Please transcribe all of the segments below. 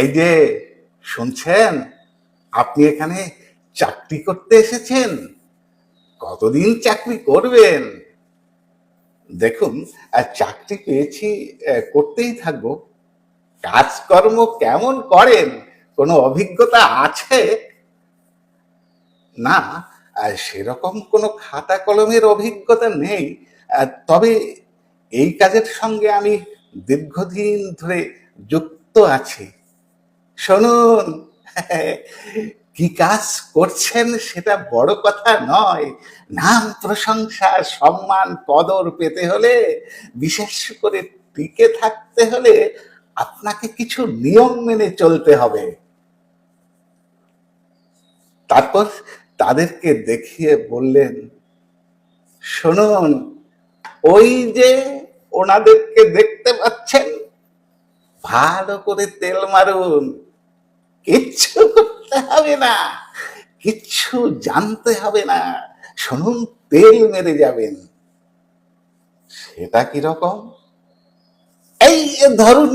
এই যে শুনছেন, আপনি এখানে চাকরি করতে এসেছেন? কতদিন চাকরি করবেন? দেখুন চাকরি পেয়েছি করতেই থাকব। কাজকর্ম কেমন করেন? কোনো অভিজ্ঞতা আছে? না সেরকম কোনো খাতা কলমের অভিজ্ঞতা নেই। তবে এই কাজের সঙ্গে আমি দীর্ঘদিন ধরে যুক্ত আছি। শুনুন, কি কাজ করছেন সেটা বড় কথা নয়। নাম, প্রশংসা, সম্মান, কদর পেতে হলে, বিশেষ করে টিকে থাকতে হলে আপনাকে কিছু নিয়ম মেনে চলতে হবে। তারপর তাদেরকে দেখিয়ে বললেন, শুনুন, ওই যে ওনাদেরকে দেখতে পাচ্ছেন, ভালো করে তেল মারুন কিচ্ছু করতে হবে না, কিচ্ছু জানতে হবে না। শুনুন, তেল মেরে যাবেন। সেটা কীরকম এই ধরুন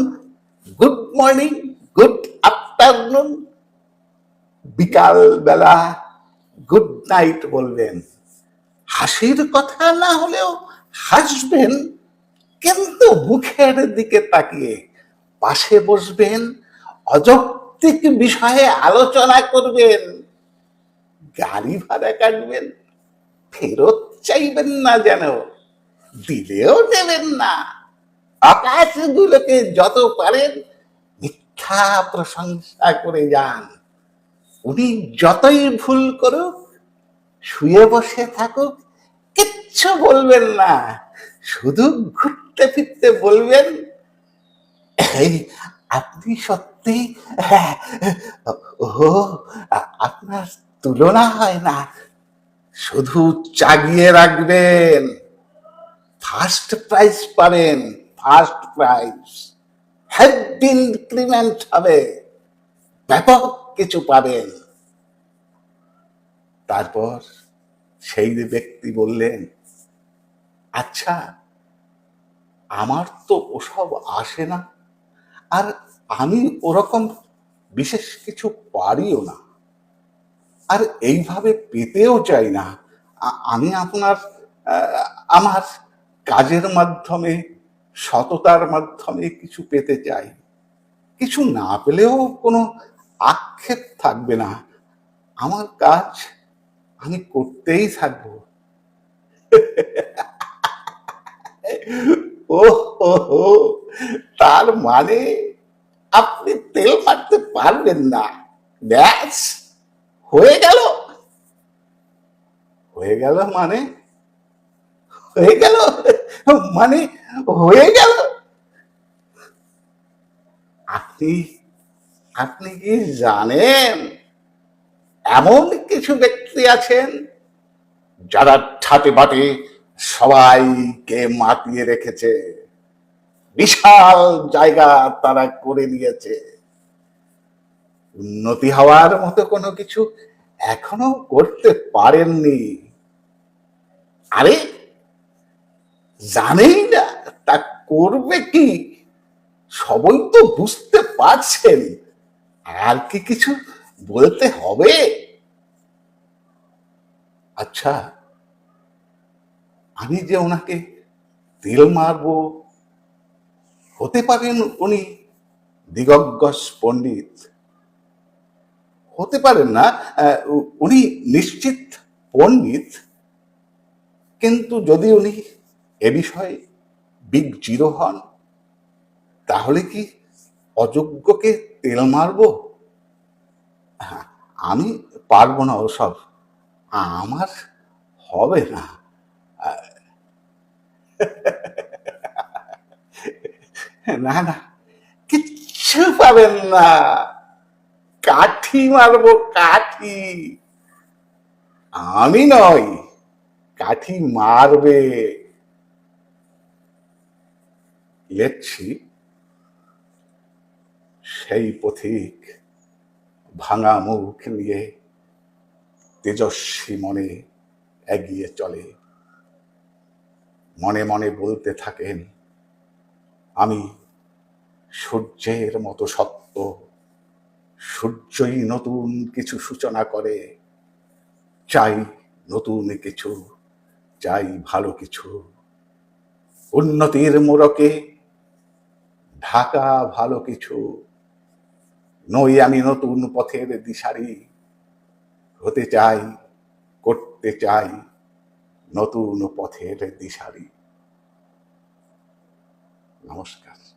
গুড মর্নিং গুড আফটারনুন বিকাল বেলা গুড নাইট বলবেন। হাসির কথা না হলেও হাসবেন, কিন্তু মুখের দিকে তাকিয়ে পাশে বসবেন অযৌক্তিক বিষয়ে আলোচনা করবেন। গাড়ি ভাড়া কাটবেন, ফেরত চাইবেন না যেন, দিলেও দেবেন না। আকাশগুলোকে যত পারেন মিথ্যা প্রশংসা করে যান। উনি যতই ভুল করুক, শুয়ে বসে থাকুক, কিচ্ছু বলবেন না। শুধু ঘুরতে ফিরতে বলবেন আপনি সত্যি হ্যাঁ, ও আপনার তুলনা হয় না শুধু চাগিয়ে রাখবেন ফার্স্ট প্রাইজ পাবেন ফার্স্ট প্রাইজ হেভি ইনক্রিমেন্ট হবে ব্যাপক কিছু পাবেন। তারপর সেই ব্যক্তি বললেন আচ্ছা আমার তো ওসব আসে না আর আমি ওরকম বিশেষ কিছু পারিও না। আর এইভাবে পেতেও চাই না। আমি আপনার আমার কাজের মাধ্যমে, সততার মাধ্যমে কিছু পেতে চাই। কিছু না পেলেও কোনো আক্ষেপ থাকবে না। আমার কাজ আমি করতেই থাকব। ও তার মানে আপনি তেল মারতে পারবেন না। ব্যাস, হয়ে গেল। হয়ে গেল মানে? হয়ে গেল? মানে হয়ে গেল? আপনি আপনি কি জানেন? এমন কিছু ব্যক্তি আছেন যারা ঠাটে বাটে সবাইকে মাতিয়ে রেখেছে। বিশাল জায়গা তারা করে নিয়েছে উন্নতি হওয়ার মতো কোনো কিছু এখনও করতে পারেননি। আরে, জানেই না, তা করবে কি? সবই তো বুঝতে পারছেন। আর কি কিছু বলতে হবে? আচ্ছা আমি যে ওনাকে তেল মারবো হতে পারেন উনি দিগজ্ঞস পণ্ডিত। হতে পারেন না উনি নিশ্চিত পণ্ডিত কিন্তু যদি উনি এ বিষয়ে বিগ হন তাহলে কি অযোগ্যকে তেল মারবো? হ্যাঁ, আমি পারব না ওসব। আমার হবে না। না না। কিচ্ছু পাবেন না। কাঠি মারবো, কাঠি। আমি নয় কাঠি মারবে। লেখছি সেই পথিক ভাঙা মুখ নিয়ে তেজস্বী মনে এগিয়ে চলে। মনে মনে বলতে থাকেন আমি সূর্যের মতো সত্য, সূর্যই নতুন কিছু সূচনা করে, চাই নতুন কিছু, চাই ভালো কিছু। উন্নতির মোড়কে ঢাকা ভালো কিছু, নই আমি নতুন পথের দিশারি। হতে চাই, করতে চাই নতুন পথের দিশারি। নমস্কার।